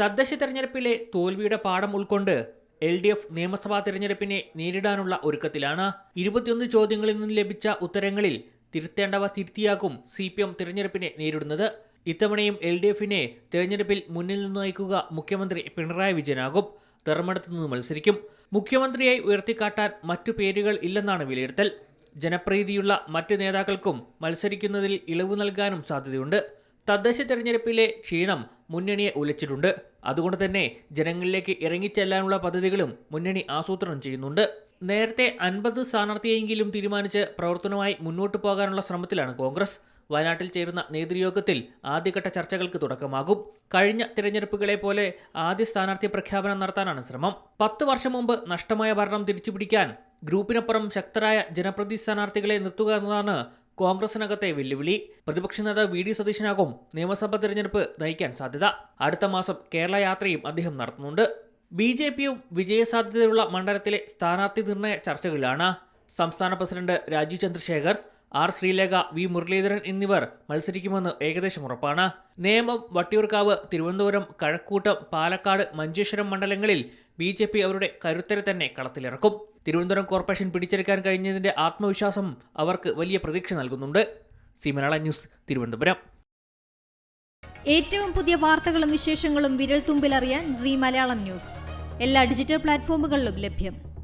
തദ്ദേശ തെരഞ്ഞെടുപ്പിലെ തോൽവിയുടെ പാഠം ഉൾക്കൊണ്ട് എൽ ഡി എഫ് നിയമസഭാ തെരഞ്ഞെടുപ്പിനെ നേരിടാനുള്ള ഒരുക്കത്തിലാണ്. ഇരുപത്തിയൊന്ന് ചോദ്യങ്ങളിൽ നിന്ന് ലഭിച്ച ഉത്തരങ്ങളിൽ തിരുത്തേണ്ടവ തിരുത്തിയാക്കും സി പി എം തിരഞ്ഞെടുപ്പിനെ നേരിടുന്നത്. ഇത്തവണയും എൽ ഡി എഫിനെ തിരഞ്ഞെടുപ്പിൽ മുന്നിൽ നിന്ന് നയിക്കുക മുഖ്യമന്ത്രി പിണറായി വിജയനാകും. തെരഞ്ഞെടുത്തു നിന്ന് മത്സരിക്കും. മുഖ്യമന്ത്രിയായി ഉയർത്തിക്കാട്ടാൻ മറ്റു പേരുകൾ ഇല്ലെന്നാണ് വിലയിരുത്തൽ. ജനപ്രീതിയുള്ള മറ്റ് നേതാക്കൾക്കും മത്സരിക്കുന്നതിൽ ഇളവ് നൽകാനും സാധ്യതയുണ്ട്. തദ്ദേശ തെരഞ്ഞെടുപ്പിലെ ക്ഷീണം മുന്നണിയെ ഉലച്ചിട്ടുണ്ട്. അതുകൊണ്ട് തന്നെ ജനങ്ങളിലേക്ക് ഇറങ്ങിച്ചെല്ലാനുള്ള പദ്ധതികളും മുന്നണി ആസൂത്രണം ചെയ്യുന്നുണ്ട്. നേരത്തെ അൻപത് സ്ഥാനാർത്ഥിയെങ്കിലും തീരുമാനിച്ച് പ്രവർത്തനവുമായി മുന്നോട്ട് പോകാനുള്ള ശ്രമത്തിലാണ് കോൺഗ്രസ്. വയനാട്ടിൽ ചേരുന്ന നേതൃയോഗത്തിൽ ആദ്യഘട്ട ചർച്ചകൾക്ക് തുടക്കമാകും. കഴിഞ്ഞ തിരഞ്ഞെടുപ്പുകളെ പോലെ ആദ്യ സ്ഥാനാർത്ഥി പ്രഖ്യാപനം നടത്താനാണ് ശ്രമം. പത്ത് വർഷം മുമ്പ് നഷ്ടമായ ഭരണം തിരിച്ചുപിടിക്കാൻ ഗ്രൂപ്പിനപ്പുറം ശക്തരായ ജനപ്രതി സ്ഥാനാർത്ഥികളെ നിർത്തുക എന്നതാണ് കോൺഗ്രസിനകത്തെ വെല്ലുവിളി. പ്രതിപക്ഷ നേതാവ് വി ഡി സതീശനാകും നിയമസഭാ തെരഞ്ഞെടുപ്പ് നയിക്കാൻ സാധ്യത. അടുത്ത മാസം കേരള യാത്രയും അദ്ദേഹം നടത്തുന്നുണ്ട്. ബി ജെ പിയും വിജയസാധ്യതയുള്ള മണ്ഡലത്തിലെ സ്ഥാനാർത്ഥി നിർണയ ചർച്ചകളിലാണ്. സംസ്ഥാന president Rajeev Chandrasekhar R Sreelekha V Muraleedharan എന്നിവർ മത്സരിക്കുമെന്ന് ഏകദേശം ഉറപ്പാണ്. നേമം വട്ടിയൂർക്കാവ് തിരുവനന്തപുരം കഴക്കൂട്ടം പാലക്കാട് മഞ്ചേശ്വരം മണ്ഡലങ്ങളിൽ ബി ജെ പി അവരുടെ കരുത്തരെ തന്നെ കളത്തിലിറക്കും. തിരുവനന്തപുരം കോർപ്പറേഷൻ പിടിച്ചെടുക്കാൻ കഴിഞ്ഞതിന്റെ ആത്മവിശ്വാസം അവർക്ക് വലിയ പ്രതീക്ഷ നൽകുന്നുണ്ട്. സി മലയാള ന്യൂസ് തിരുവനന്തപുരം. ഏറ്റവും പുതിയ വാർത്തകളും വിശേഷങ്ങളും വിരൽ തുമ്പിലറിയാൻ സി മലയാളം ന്യൂസ്. എല്ലാ ഡിജിറ്റൽ പ്ലാറ്റ്ഫോമുകളിലും ലഭ്യം.